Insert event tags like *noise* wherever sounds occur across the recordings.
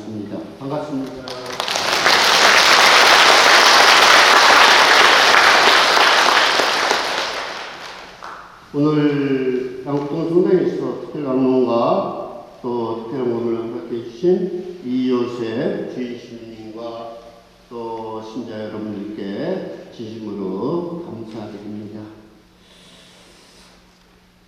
않습니다. 반갑습니다. 오늘 양동 성당에서 특별 강론과 또 특별 강론을 함께 해주신 이요셉 주인시민님과 또 신자 여러분들께 진심으로 감사드립니다.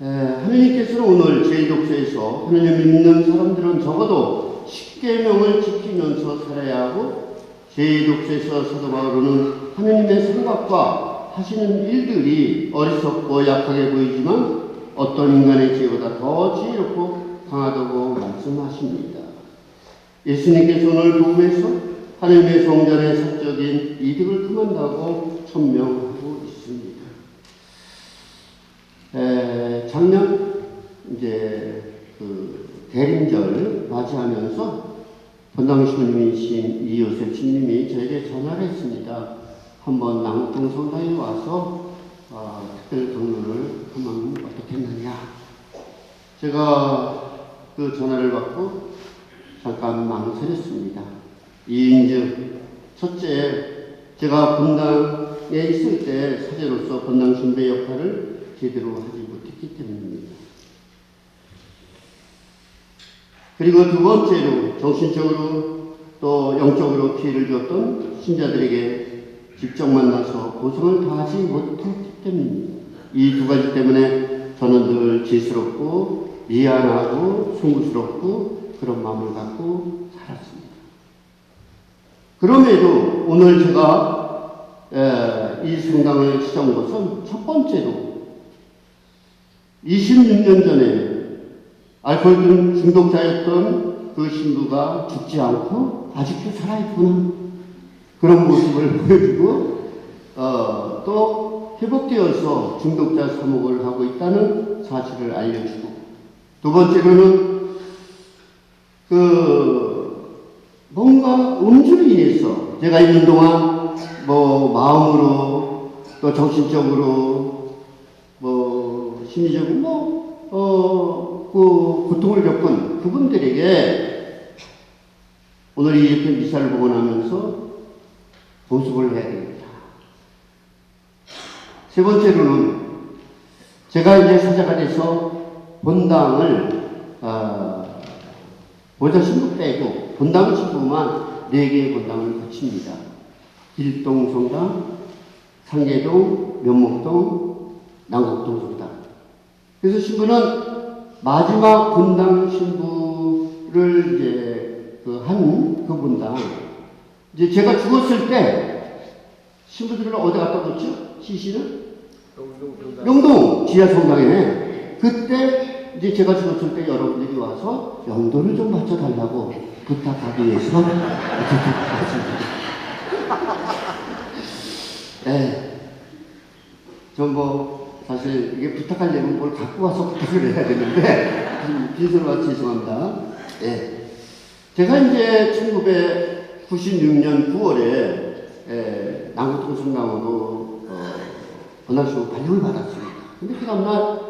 에, 하느님께서는 오늘 제1독서에서 하느님 믿는 사람들은 적어도 10계명을 지키면서 살아야 하고 제1독서에서 사도 바울은 하느님의 생각과 하시는 일들이 어리석고 약하게 보이지만 어떤 인간의 지혜보다 더 지혜롭고 강하다고 말씀하십니다. 예수님께서 오늘 복음에서 하나님의 성전의 사적인 이득을 금한다고 천명하고 있습니다. 에, 작년 이제 그 대림절 맞이하면서 본당 신부님이신 이요셉 신님이 저에게 전화를 했습니다. 한번 남동 성당에 와서 어, 특별 강론을 하면 어떻겠느냐. 제가 그 전화를 받고 잠깐 망설였습니다. 이인즉 첫째 제가 본당에 있을 때 사제로서 본당 신배 역할을 제대로 하지 못했기 때문입니다. 그리고 두 번째로 정신적으로 또 영적으로 피해를 줬던 신자들에게 직접 만나서 고성을 다하지 못했기 때문입니다. 이 두 가지 때문에 저는 늘 지스럽고 미안하고 송구스럽고 그런 마음을 갖고 살았습니다. 그럼에도 오늘 제가 에, 이 성당을 찾아온 것은 첫 번째로 26년 전에 알코올 중독자였던 그 신부가 죽지 않고 아직도 살아있구나. 그런 모습을 *laughs* 보여주고, 어, 또 회복되어서 중독자 사목을 하고 있다는 사실을 알려주고, 두 번째로는 그, 뭔가 음주로 인해서 제가 있는 동안 뭐 마음으로 또 정신적으로 뭐 심리적으로 뭐, 어, 그 고통을 겪은 그분들에게 오늘 이렇게 미사를 나면서 보습을 해야 됩니다. 세 번째로는 제가 이제 사자가 돼서 본당을 어, 보좌 신부 빼고 본당 신부만 네 개의 본당을 거칩니다. 길동 성당, 상계동, 면목동, 남곡동 성당. 그래서 신부는 마지막 본당 신부를 이제 그 한그 본당 이제 제가 죽었을 때 신부들을 어디 갖다 놓죠? 시신을 영동 지하 성당에 그때 이제 제가 죽었을 때 여러분들이 와서 영도를 좀 맞춰달라고 부탁하기 위해서 이렇게 *laughs* 왔습니다. 예. 전뭐 사실 이게 부탁하려면 뭘 갖고 와서 *laughs* 부탁을 해야 되는데 빈손으로 죄송합니다. 예. 제가 이제 1996년 9월에 에, 남구동 성당으로 어, 번학시고 발령을 받았습니다. 근데 그 다음날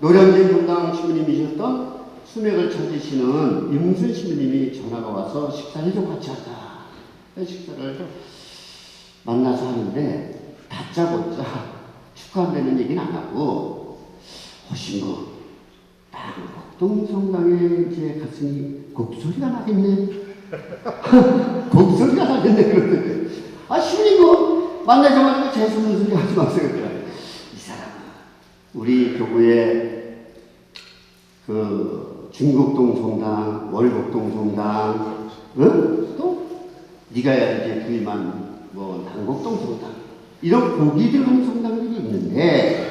노량진 분당 시민님이셨던 수맥을 찾으시는 임순 시민님이 전화가 와서 식사를 좀 같이 하자. 식사를 좀 만나서 하는데 다짜고짜 축하한다는 얘기는 안 하고 호신구 남곡동 성당에 이제 갔으니 곡소리가 나겠네. *laughs* 곡소리가 나겠네 그러던데. 아 시민이고 만나자마자 재수는 소리 하지 마세요. 이 사람은 우리 교구에 그 중곡동 성당, 월곡동 성당, 응? 또 네가 이제 부임한 뭐南곡동 성당 이런 고기 들어간 성당들이 있는데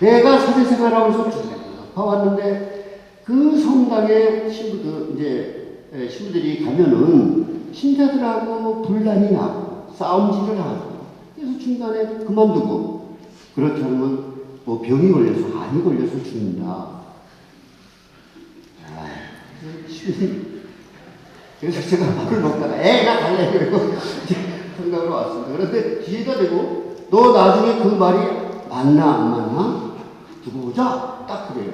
내가 사제 생활하면서 쭉 봐왔는데 그 성당에 신부들 이제 에, 신부들이 가면은 신자들하고 분란이 나고 싸움질을 하고 그래서 중간에 그만두고 그렇지 않으면 뭐 병이 걸려서 암이 걸려서 죽는다. 아, 그래서 제가 밥을 먹다가 애가 갈래. 그러고 성당으로 왔습니다. 그런데 기회가 되고 너 나중에 그 말이 맞나 안 맞나 두고 보자 딱 그래요.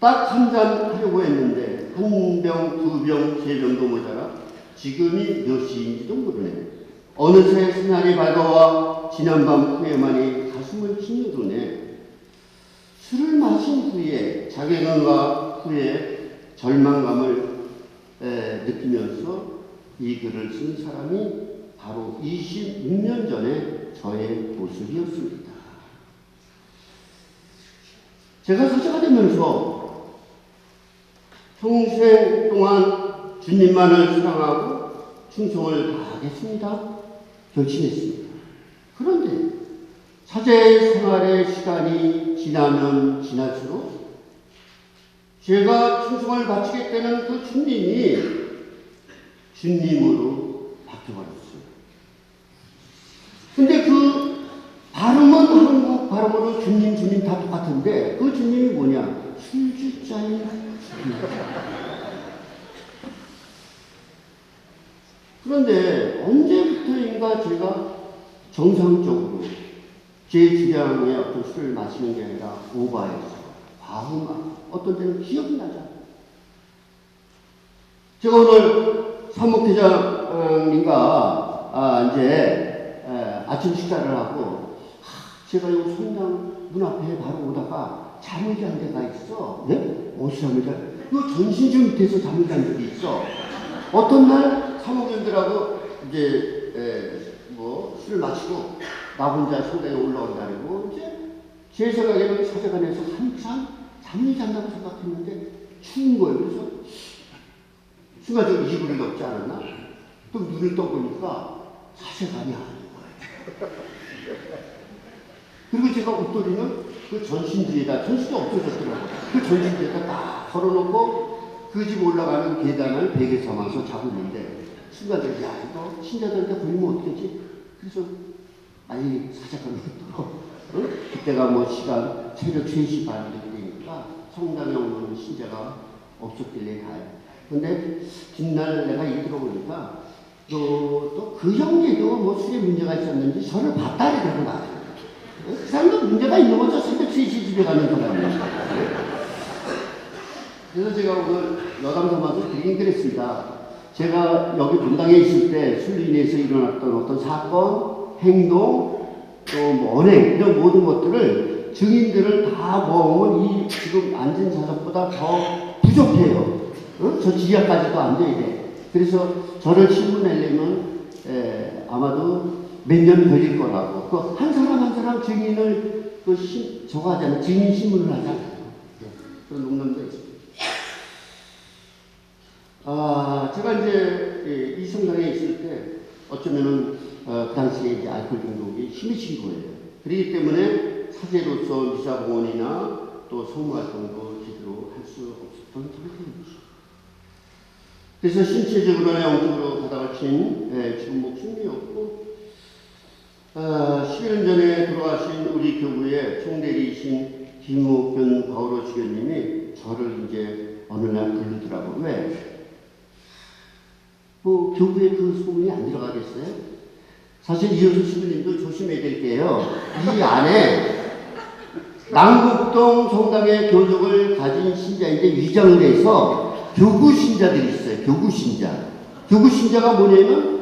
딱 한 잔 하려고 했는데 한 병, 두 병, 세 병도 모자라 지금이 몇 시인지도 모르네. 어느새 새날이 밝아와 지난밤 후에만이 가슴을 찢누르네. 술을 마신 후에 자괴감과 후에 절망감을 에, 느끼면서 이 글을 쓴 사람이 바로 26년 전에 저의 모습이었습니다. 제가 사자가 되면서 평생 동안 주님만을 사랑하고 충성을 다하겠습니다. 결심했습니다. 그런데 사제 생활의 시간이 지나면 지날수록 제가 충성을 바치겠다는 그 주님이 주님으로 바뀌어버렸어요. 근데 그 발음은 한국 발음으로 주님, 주님 다 똑같은데 그 주님이 뭐냐? 술주자인. 그런데 언제부터인가 제가 정상적으로 제 주량의 어떤 술을 마시는 게 아니라 오바해서 과음하고 어떤 때는 기억이 나지 않아요. 제가 오늘 사목회장님과 아, 이제 에, 아침 식사를 하고 하, 제가 이 성당 문 앞에 바로 오다가 잠을 잔 데가 있어. 네? 어디서 잠을 자? 이 전신주 밑에서 잠을 잔 적이 있어. 어떤 날 사목님들하고 이제 에, 뭐 술을 마시고 나 혼자 성당에 올라온다고 이제 제 생각에는 사제관에서 한참 잠을 잔다고 생각했는데 추운 거예요. 그래서 순간적으로 이불을 덮지 않았나? 또 눈을 떠보니까 사제관이 아닌 거예요. *laughs* 그리고 제가 옷도리는 그 전신지에다, 전신이 없어졌더라고요. 그 전신지에다 딱 걸어놓고 그 집 올라가는 계단을 베개 삼아서 있는데 순간적으로 야 이거 신자들한테 걸리면 어떡하지? 그래서 아니 사자관으로 응? 그때가 뭐 시간 새벽 3시 반 이렇게 되니까 성당에 오는 신자가 없었길래 가요. 근데 뒷날 내가 일 들어보니까 또그 형제도 뭐 술에 문제가 있었는지 저를 봤다리 들고 나와요. 그 사람도 문제가 있는 거죠. 새벽 3시 집에 가는 사람이. 그래서 제가 오늘 여담 삼아서 드리긴 그랬습니다. 제가 여기 분당에 있을 때 술로 인해서 일어났던 어떤 사건, 행동, 또뭐 언행 이런 모든 것들을 증인들을 다 모으면 이 지금 앉은 자석보다 더 부족해요. 어? 저 지하까지도 안 돼, 이래. 그래서 저를 신문내려면 에, 아마도 몇 년 걸릴 거라고. 그 한 사람 한 사람 증인을 그 신, 저거 하잖아요. 증인 신문을 하잖아요. 네. 그런 농담도 있습니다. 아, 제가 이제 이- 이 성당에 있을 때 어쩌면은 어, 그 당시에 이제 알코올 중독이 심해진 거예요. 그렇기 때문에 사제로서 미사공원이나 또 성모활동도 제대로 할 수 없었던 상태입니다. 그래서 신체적으로나 영적으로 바닥을 친 예, 지금 목숨이었고 아, 11년 전에 돌아가신 우리 교구의 총대리이신 김옥균 바오로 주교님이 저를 이제 어느 날 부르더라고요. 왜? 뭐 교구에 그 소문이 안 들어가겠어요? 사실 이효수 신부님도 조심해야 될 게요. 이 안에 남국동 성당의 교족을 가진 신자인데 위장을 해서 교구 신자들이 있어요. 교구 신자. 교구 신자가 뭐냐면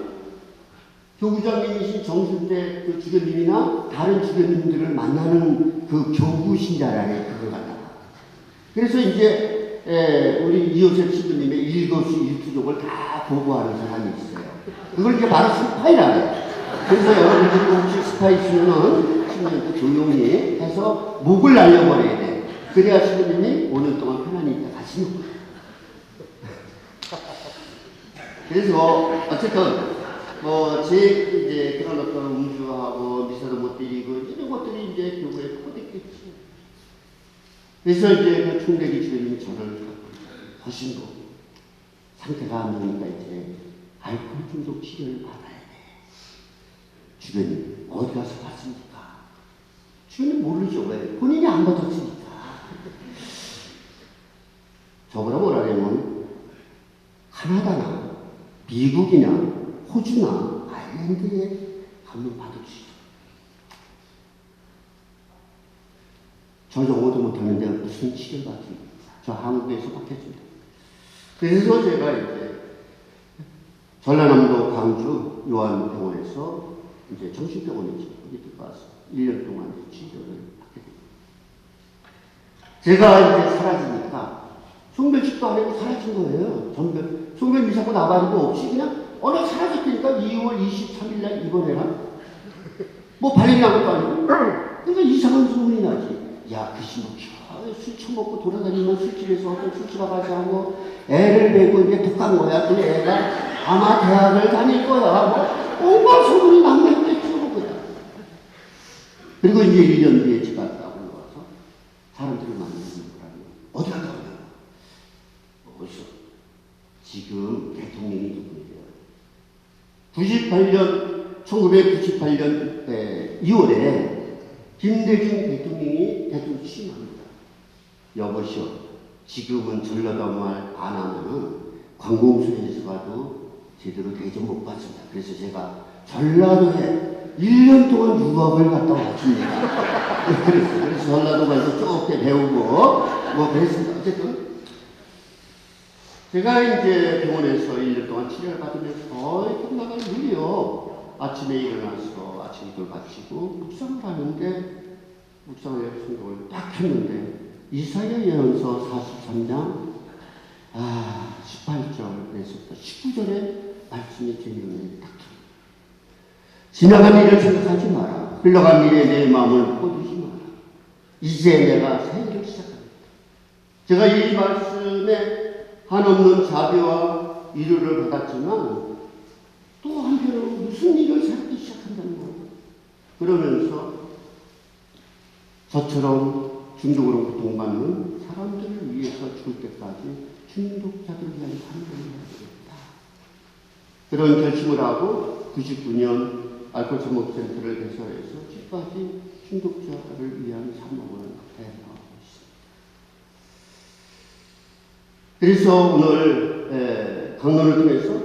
교구장님이신 정순대 그 주교님이나 다른 주교님들을 만나는 그 교구 신자라는 그걸 갖다가. 그래서 이제 에, 우리 이호셉 신부님의 일거수 일투족을 다 보고하는 사람이 있어요. 그걸 이제 바로 스파이라고 그래서 여러분들이 혹시 스파 있으면은 신부님도 조용히 해서 목을 날려버려야 돼. 그래야 신부님이 5년 동안 편안히 있다 가시는 거예요. 그래서 어쨌든 뭐 제 이제 그런 어떤 음주하고 미사도 못 드리고 이런 것들이 이제 교구에 포됐겠지. 그래서 이제 그 총대리 주님이 저를 하신 거 상태가 안 좋으니까 이제 알코올 중독 치료를 받아야 돼. 주변이 어디 가서 봤습니까? 주변이 모르죠 왜? 본인이 안 받았으니까. 저보다 뭐라냐면 카나다나 미국이나 호주나 아일랜드에 가면 받아주시죠. 저 영어도 못하는데 무슨 치료를 받습니까? 저 한국에서 받겠습니다. 그래서 제가 이제 전라남도 광주 요한병원에서 이제 정신병원에 들어가서 1년 동안 치료를 받게 됩니다. 제가 이제 사라지니까 송별식도 안 하고 사라진 거예요. 전별, 송별 미사고 나발이도 없이 그냥 어느 사라졌다니까 2월 23일 날 입원해라. 뭐 발림이 난 것도 아니고. 그러니까 이상한 소문이 나지. 야, 그 신부키 술 처먹고 돌아다니면 술집에서 어떤 술집 아가지 하고 애를 베고 이제 독한 거야. 그 애가 아마 대학을 다닐 거야. 뭐 온갖 소문이 남는데 들어온 거야. 그리고 이제 1년 뒤에 제가 딱 올라와서 사람들을 만나는 거라고. 어디 갔다 오냐? 어디서? 지금 대통령이 누구예요? 98년, 1998년 2월에 김대중 대통령이 대통령 취임합니다. 여보시오, 지금은 전라도 말 안 하면은 관공서에서 가도 제대로 대접 못 받습니다. 그래서 제가 전라도에 1년 동안 유학을 갔다 왔습니다. *laughs* 그래서, 그래서 전라도 가서 쭉 배우고 뭐 그랬습니다. 어쨌든 제가 이제 병원에서 1년 동안 치료를 받으면서 거의 끝나갈 일이요. 아침에 일어나서 아침 이걸 마치고 묵상을 하는데 묵상을 성경을 딱 켰는데 이사야 예언서 43장 아 18절에서부터 19절에 말씀이 제 눈에 딱 들어요. 지나간 일을 생각하지 마라. 흘러간 일에 내 마음을 꽂두지 마라. 이제 내가 새 일을 시작합니다. 제가 이 말씀에 한없는 자비와 위로를 받았지만 또 한편으로 무슨 일을 새롭게 시작한다는 거예요. 그러면서 저처럼 중독으로 고통받는 사람들을 위해서 죽을 때까지 중독자들을 위한 삶을 해야 되겠다. 그런 결심을 하고 99년 알코올 전목센터를 개설해서 지금까지 중독자를 위한 사목을 해나가고 있습니다. 그래서 오늘 에, 강론을 통해서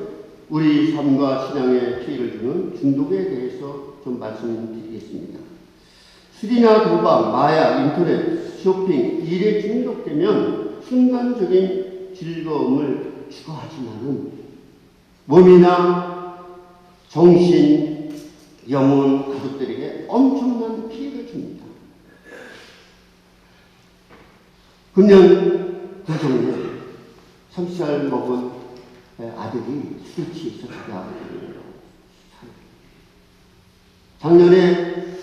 우리 삶과 신앙에 피해를 주는 중독에 대해서 좀 말씀드리겠습니다. 술이나 도박, 마약, 인터넷, 쇼핑, 일에 중독되면 순간적인 즐거움을 추구하지만은 몸이나 정신, 영혼, 가족들에게 엄청난 피해를 줍니다. 금년 가정에 30살 먹은 아들이 술에 취해서 아버지를 작년에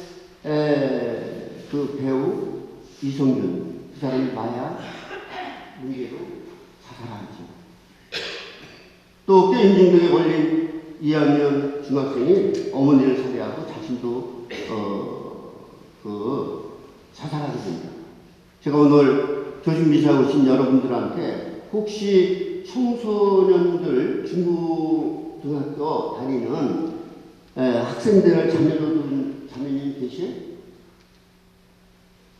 에, 그 배우 이성균 그 사람이 마약 문제로 자살하죠. 또 게임 중독에 걸린 2학년 중학생이 어머니를 살해하고 자신도 어, 그 자살하게 됩니다. 제가 오늘 교신 미사 오신 여러분들한테 혹시 청소년들 중고등학교 다니는 에, 학생들을 자녀로 둔 자매님 계세요?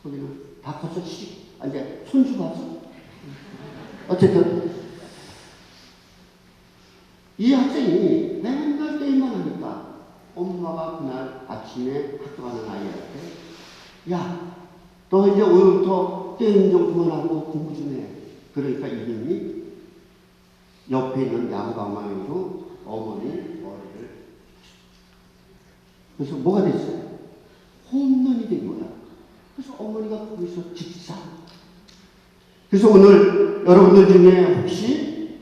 거기는 다 컸어? 시, 아, 이제 손주 봤어? 어쨌든 이 학생이 맨날 게임만 하니까 엄마가 그날 아침에 학교 가는 아이한테 야, 너 이제 오늘부터 게임 좀 그만하고 공부 좀 해. 그러니까 이름이 옆에 있는 야구방망이로 어머니 머리를 그래서 뭐가 됐어요? 홈런이 된 거야. 그래서 어머니가 거기서 직사. 그래서 오늘 여러분들 중에 혹시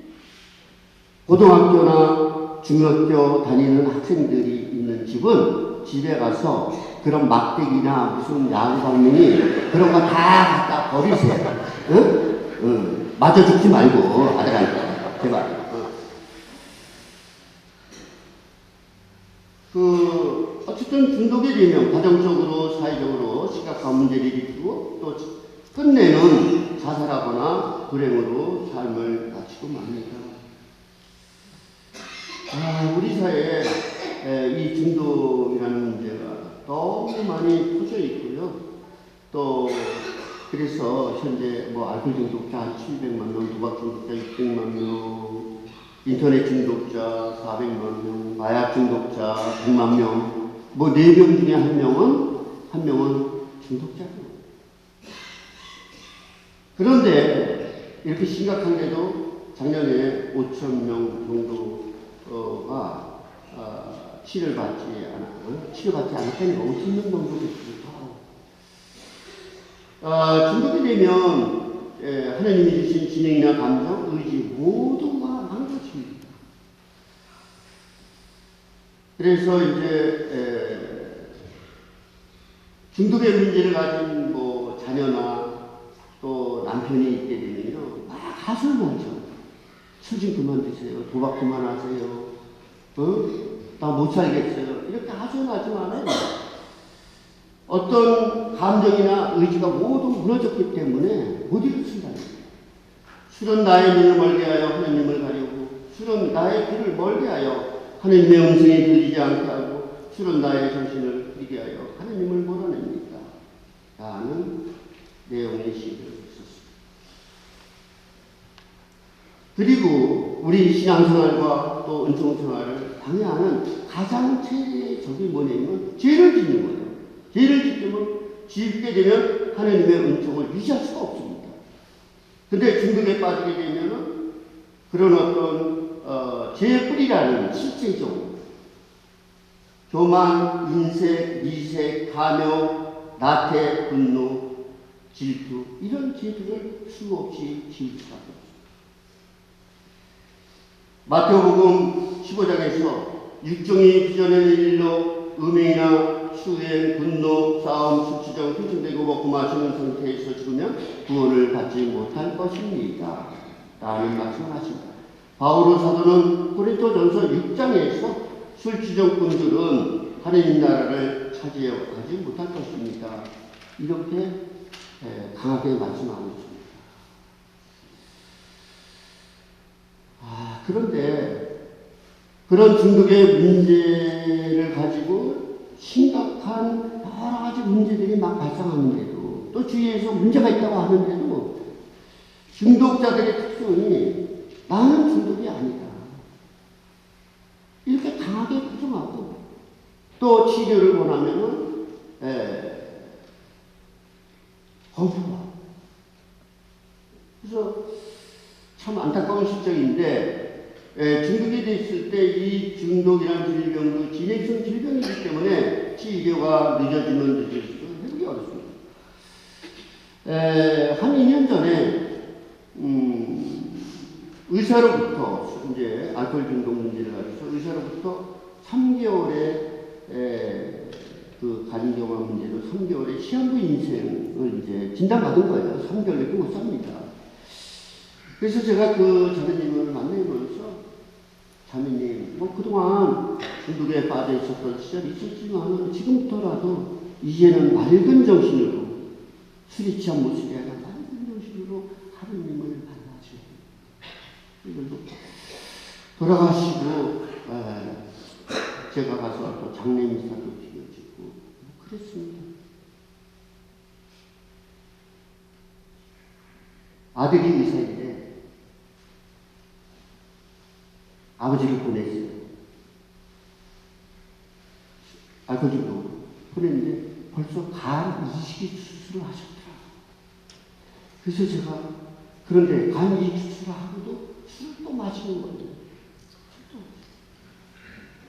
고등학교나 중학교 다니는 학생들이 있는 집은 집에 가서 그런 막대기나 무슨 야구방망이 그런 거 다 갖다 버리세요. 응? 응. 맞아 죽지 말고 아들한테 제발. 응. 그 어쨌든 중독이 되면 가정적으로 사회적으로 심각한 문제를 일으키고 또 끝내는 자살하거나 불행으로 삶을 마치고 맙니다. 아, 우리 사회에 에, 이 중독이라는 문제가 너무 많이 퍼져 있고요. 또 그래서 현재 뭐 알코올 중독자 한 700만 명, 도박 중독자 600만 명, 인터넷 중독자 400만 명, 마약 중독자 100만 명, 뭐 네 명 중에 한 명은 한 명은 중독자고. 그런데 이렇게 심각한데도 작년에 5천 명 정도가 어, 치료를 받지 어? 치료받지 않았다니까 5천 명 정도 됐습니다. 어, 중독이 되면 예, 하나님이 주신 지능이나 감정, 의지 모두가 망가집니다. 그래서 이제 에, 중독의 문제를 가진 뭐 자녀나 또 남편이 있게 되면요 막 하소를 하죠. 술좀 그만 드세요. 도박 그만하세요. 어? 나 못 살겠어요. 이렇게 하소연하지만 어떤 감정이나 의지가 모두 무너졌기 때문에 못 일으킨다. 술은 나의 눈을 멀게 하여 하나님을 가려고 술은 나의 귀를 멀게 하여 하나님의 음성이 들리지 않게 하고 술은 나의 정신을 흐리게 하여 하나님을 몰아냅니다. 라는 내용의 시를 썼습니다. 그리고 우리 신앙생활과 또 은총생활을 방해하는 가장 최적이 뭐냐면 죄를 짓는 거예요. 죄를 짓으면 짓게 되면 하나님의 은총을 유지할 수가 없습니다. 근데 중독에 빠지게 되면은 그런 어떤 어, 죄의 뿌리라는 실제적 교만, 인색, 미색, 가며, 나태, 분노, 질투 이런 죄들을 수없이 지을 없습니다. 마태복음 15장에서 육종이 빚어내는 일로 음행이나 수행, 분노, 싸움, 수치정, 흥청되고 먹고 마시는 상태에서 죽으면 구원을 받지 못할 것입니다. 라는 말씀을 하십니다. 바오로 사도는 고린토전서 6장에서 술주정꾼들은 하나님 나라를 차지하지 못할 것입니다. 이렇게 강하게 말씀하고 있습니다. 아, 그런데 그런 중독의 문제를 가지고 심각 한 여러 가지 문제들이 막 발생하는데도 또 주위에서 문제가 있다고 하는데도 중독자들의 특성이 나는 중독이 아니다. 이렇게 강하게 부정하고 또 치료를 원하면은 거부하. 그래서 참 안타까운 실정인데 에, 중독이 됐을 때 이 중독이라는 질병도 진행성 질병이기 때문에 치료가 늦어지면 늦어질수록 회복이 어렵습니다. 에, 한 2년 전에 음, 의사로부터 이제 알코올 중독 문제를 가지고 의사로부터 3개월의 에, 그 간경화 문제로 3개월의 시한부 인생을 이제 진단받은 거예요. 3개월밖에 못 삽니다. 그래서 제가 그 자매님을 만나면서 자매님, 뭐 그동안 중독에 빠져 있었던 시절이 있었지만 지금부터라도 이제는 맑은 정신으로 술이 취한 모습이 아니라 맑은 정신으로 하느님을 만나죠. 그리고 돌아가시고 에, 제가 가서 또 장례 미사도 드려지고 뭐 그랬습니다. 아들이 의사인데 아버지를 보냈어요. 중독으로 보냈는데 벌써 간 이식이 수술을 하셨더라고요. 그래서 제가 그런데 간 이식 수술을 하고도 술을 또 마시는 거예요.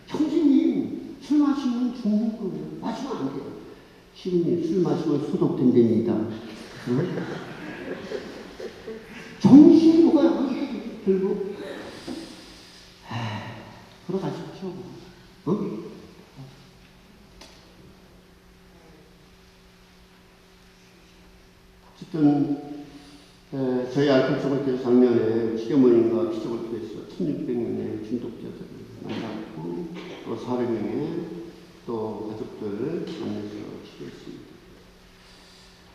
형제님 술 마시면 죽는 거예요. 마시면 안 돼요. 시부님 술 마시면 소독된답니다. 응? 정신이 뭐가 들고 돌아가십시오. 어? 어쨌든 알코올성을 작년에 치료모임과 기적을 통해서 1600명의 중독자들을 만났고 또 400명의 또 가족들을 만나서 치료했습니다.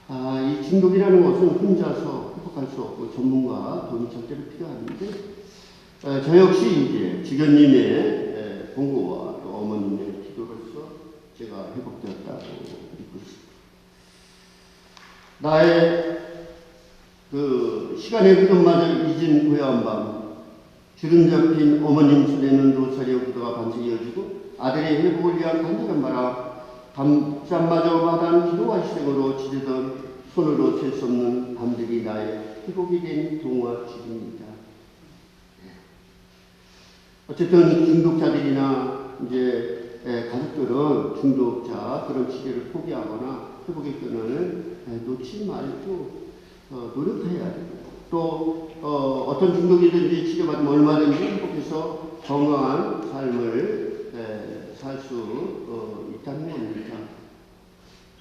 아, 이 중독이라는 것은 혼자서 극복할 수 없고 전문가 도움이 절대로 필요한데 에, 저 역시 이제 주교님의 에, 공고와 또 어머님의 기도로서 제가 회복되었다고 믿고 있습니다. 나의 그 시간의 흐름마저 잊은 고요한 밤 주름 잡힌 어머님 손에는 로사리오 기도가 반씩 이어지고 아들의 회복을 위한 간절한 바람 밤잠마저 마다한 기도와 희생으로 지르던 손으로 잴수 없는 밤들이 나의 회복이 된 동화 집입니다. 어쨌든 중독자들이나 이제 에, 가족들은 중독자 그런 치료를 포기하거나 회복의 끈을 에, 놓지 말고 어, 노력해야 되고 또 어, 어떤 중독이든지 치료받으면 얼마든지 행복해서 건강한 삶을 살수 어, 있다는 겁니다.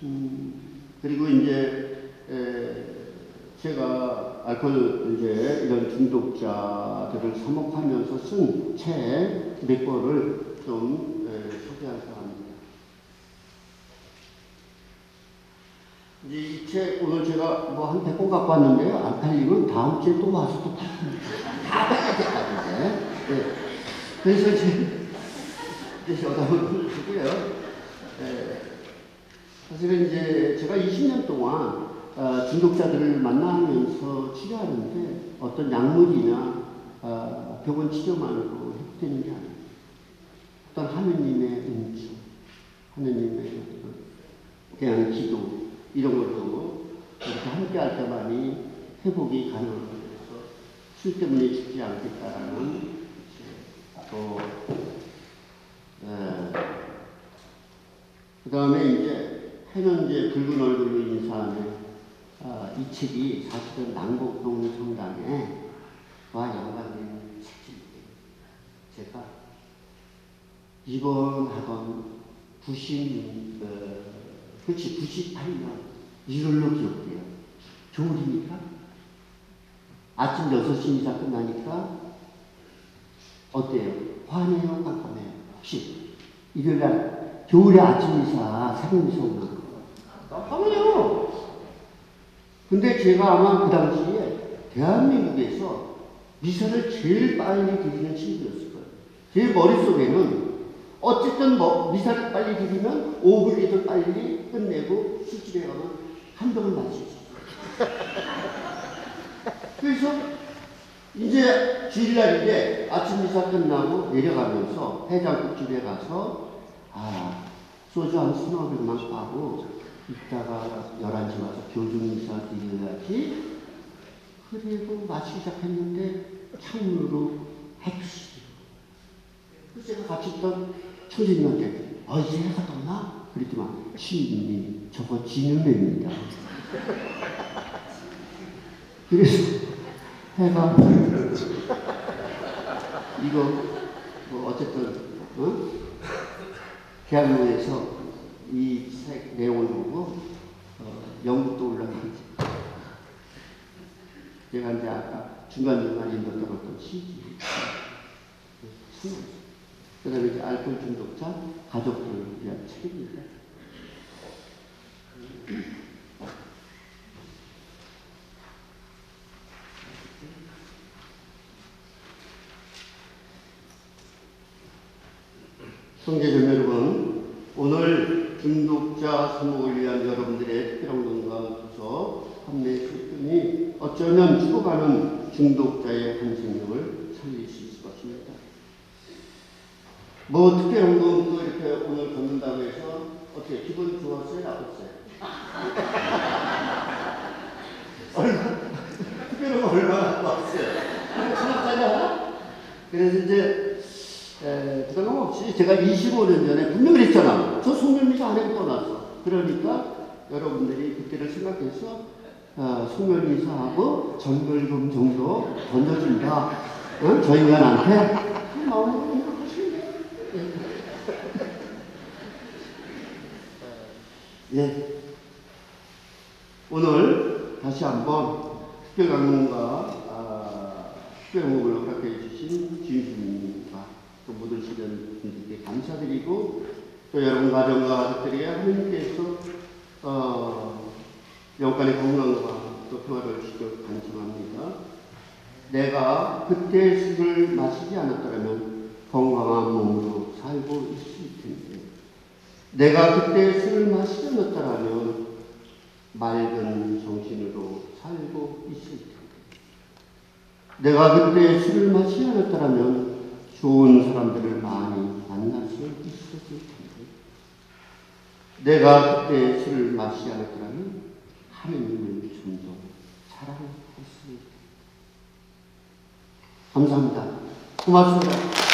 음, 그리고 이제 에, 제가 알코올 이제 이런 중독자들을 사목하면서 쓴 책 몇 권을 좀 에, 소개할까 합니다. 이제 이 책 오늘 제가 뭐 한 100권 갖고 왔는데요. 안 팔리면 다음 주에 또 와서 또. 다 빼야 될까는데 네. 그래서 이제 이제 여담을 주고요. 네. 사실은 이제 제가 20년 동안 어, 중독자들을 만나면서 치료하는데 어떤 약물이나 어, 병원 치료만으로 회복되는 게 아니에요. 어떤 하느님의 은총, 하느님의 어떤 기도 이런 걸로 이렇게 함께 할 때만이 회복이 가능한 거라서 술 때문에 죽지 않겠다라는 또 그 다음에 이제 해는 이제 붉은 얼굴로 인사하는 아, 이 책이 사실은 남곡동 성당에 와 연관된 책입니다. 제가 입원하던 90, 어, 그렇지 98년 1월로 기억돼요. 겨울이니까 아침 6시 이사 끝나니까 어때요? 화내요? 깜깜해요? 혹시 일요일 날 겨울에 아침 이사 새벽 이사 오는 거 깜깜해요. 근데 제가 아마 그 당시에 대한민국에서 미사를 제일 빨리 드리는 친구였을 거예요. 제 머릿속에는 어쨌든 뭐 미사를 빨리 드리면 5분이든 빨리 끝내고 술집에 가면 한 병을 마실 수 있어요. *laughs* 그래서 이제 주일날인데 아침 미사 끝나고 내려가면서 해장국집에 가서 아 소주 한 서너 병만 빠고 이따가 11시 와서 교중미사 드려야지 그리고 마치기 시작했는데 창문으로 햇빛이 그래서 제가 같이 있던 어 이제 해가 떴나? 그랬더만 시인님 저거 진음입니다 그래서 해가 이거 뭐 어쨌든 어? 대한민국에서 이 책 내용을 보고 어, 영국도 올라가지 제가 이제 아까 중간중간 읽었던 어떤 시기 그 다음에 이제 알코올 중독자 가족들을 위한 책입니다. 성계전 여러분, 오늘 중독자 선목을 위한 여러분들의 특별한 건강도서 판매 출품이 어쩌면 죽어가는 중독자의 한 생명을 살릴 수 있을 것입니다. 뭐건 이렇게 오늘 걷는다고 해서 어떻게 기분 좋았어요? 나빴어요? *laughs* 얼마 특별한 거 얼마나 나빴어요? 신학자냐? 그래서 이제 에, 부담감 없이 제가 25년 전에 분명히 그랬잖아. 저 송멸미사 안 해고 떠났어. 그러니까 여러분들이 그때를 생각해서 어, 송멸미사하고 전벌금 정도 던져준다. 어? 저 인간한테 예. 예. 오늘 다시 한번 특별 강론과 아, 특별 목을 허락해 주신 주인님과 또 모든 시련 분들께 감사드리고 또 여러분 가정과 가족들에게 하나님께서 어, 영간의 건강과 또 평화를 주시길 간청합니다. 내가 그때 술을 마시지 않았더라면 건강한 몸으로 살고 있을 텐데 내가 그때 술을 마시지 않았더라면 맑은 정신으로 살고 있을 텐데 내가 그때 술을 마시지 않았더라면 좋은 사람들을 많이 만날 수 있었을 텐데 내가 그때 술을 마시지 않았더라면 하느님을 좀 더 사랑했을 텐데 감사합니다. 고맙습니다.